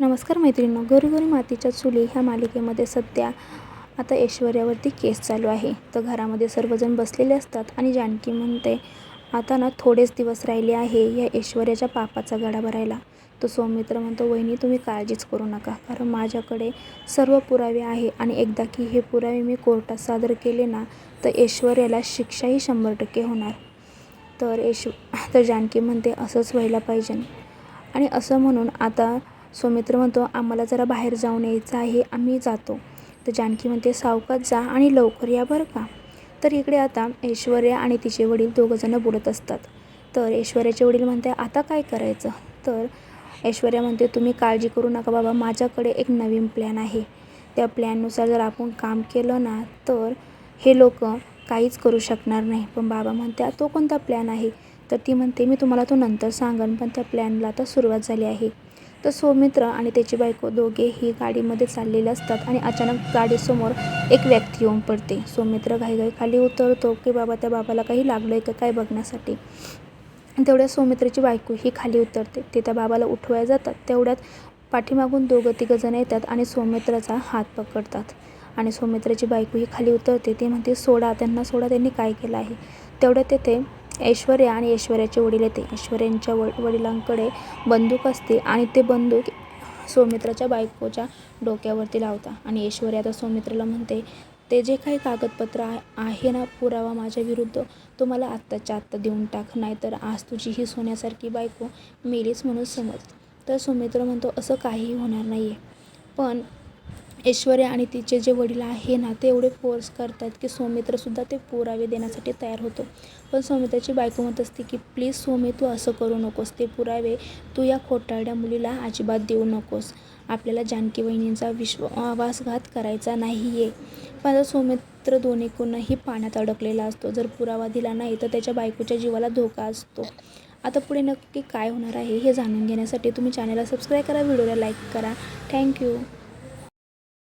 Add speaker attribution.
Speaker 1: नमस्कार मैत्रिणींनो घरोघरी मातीच्या चुली ह्या मालिकेमध्ये सध्या आता ऐश्वर्यावरती केस चालू आहे. तर घरामध्ये सर्वजण बसलेले असतात आणि जानकी म्हणते आता ना थोडेच दिवस राहिले आहे या ऐश्वर्याच्या पापाचा गडा भरायला. तो सौमित्र म्हणतो वहिनी तुम्ही काळजीच करू नका कारण माझ्याकडे सर्व पुरावे आहे आणि एकदा की हे पुरावे मी कोर्टात सादर केले ना तर ऐश्वर्याला शिक्षाही शंभर टक्के होणार. तर ऐश तर जानकी म्हणते असंच व्हायला पाहिजे. आणि असं म्हणून आता सौमित्र म्हणतो आम्हाला जरा बाहेर जाऊन यायचं आहे आम्ही जातो. तर जानकी म्हणते सावकाश जा आणि लवकर या बरं का. तर इकडे आता ऐश्वर्या आणि तिचे वडील दोघंजणं बोलत असतात. तर ऐश्वर्याचे वडील म्हणते आता काय करायचं? तर ऐश्वर्या म्हणते तुम्ही काळजी करू नका बाबा माझ्याकडे एक नवीन प्लॅन आहे. त्या प्लॅननुसार जर आपण काम केलं ना तर हे लोक काहीच करू शकणार नाही. पण बाबा म्हणते तो कोणता प्लॅन आहे? तर ती म्हणते मी तुम्हाला तो नंतर सांगन पण त्या प्लॅनला आता सुरुवात झाली आहे. तर सौमित्र आणि त्याची बायको दोघेही गाडीमध्ये चाललेले असतात आणि अचानक गाडीसमोर एक व्यक्ती येऊन पडते. सौमित्र घाईघाई खाली उतरतो की बाबा त्या बाबाला काही लागलं आहे का? काय बघण्यासाठी? तेवढ्या सौमित्राची बायको ही खाली उतरते. ते त्या बाबाला उठवायला जातात. तेवढ्यात पाठीमागून दोघं तिघंजण येतात आणि सौमित्राचा हात पकडतात. आणि सौमित्राची बायको ही खाली उतरते. ती म्हणते सोडा त्यांना सोडा त्यांनी काय केलं आहे? तेवढ्यात तेथे ऐश्वर्या आणि ऐश्वर्याचे वडील येते. ऐश्वर्यांच्या व वडिलांकडे बंदूक असते आणि ते बंदूक सौमित्राच्या बायकोच्या डोक्यावरती लावता. आणि ऐश्वर्या आता सौमित्राला म्हणते ते जे काही कागदपत्र आहे ना पुरावा माझ्या विरुद्ध तो मला आत्ताच्या आत्ता देऊन टाक नाहीतर आज तुझी ही सोन्यासारखी बायको मेलीच म्हणून समज. तर सौमित्र म्हणतो असं काहीही होणार नाही आहे पण ऐश्वर्या आणि तिचे जे वडील आहे ना ते एवढे फोर्स करतात की सौमित्रसुद्धा ते पुरावे देण्यासाठी तयार होतो. पण सौमित्राची बायको म्हणत असते की प्लीज सौमी तू असं करू नकोस. ते पुरावे तू या खोटारड्या मुलीला अजिबात देऊ नकोस. आपल्याला जानकी वहिनींचा विश्वासघात करायचा नाही आहे पण आता सौमित्र दोन्हीकडूनही पाण्यात अडकलेला असतो. जर पुरावा दिला नाही तर त्याच्या बायकोच्या जीवाला धोका असतो. आता पुढे नक्की काय होणार आहे हे जाणून घेण्यासाठी तुम्ही चॅनलला सबस्क्राईब करा व्हिडिओला लाईक करा. थँक्यू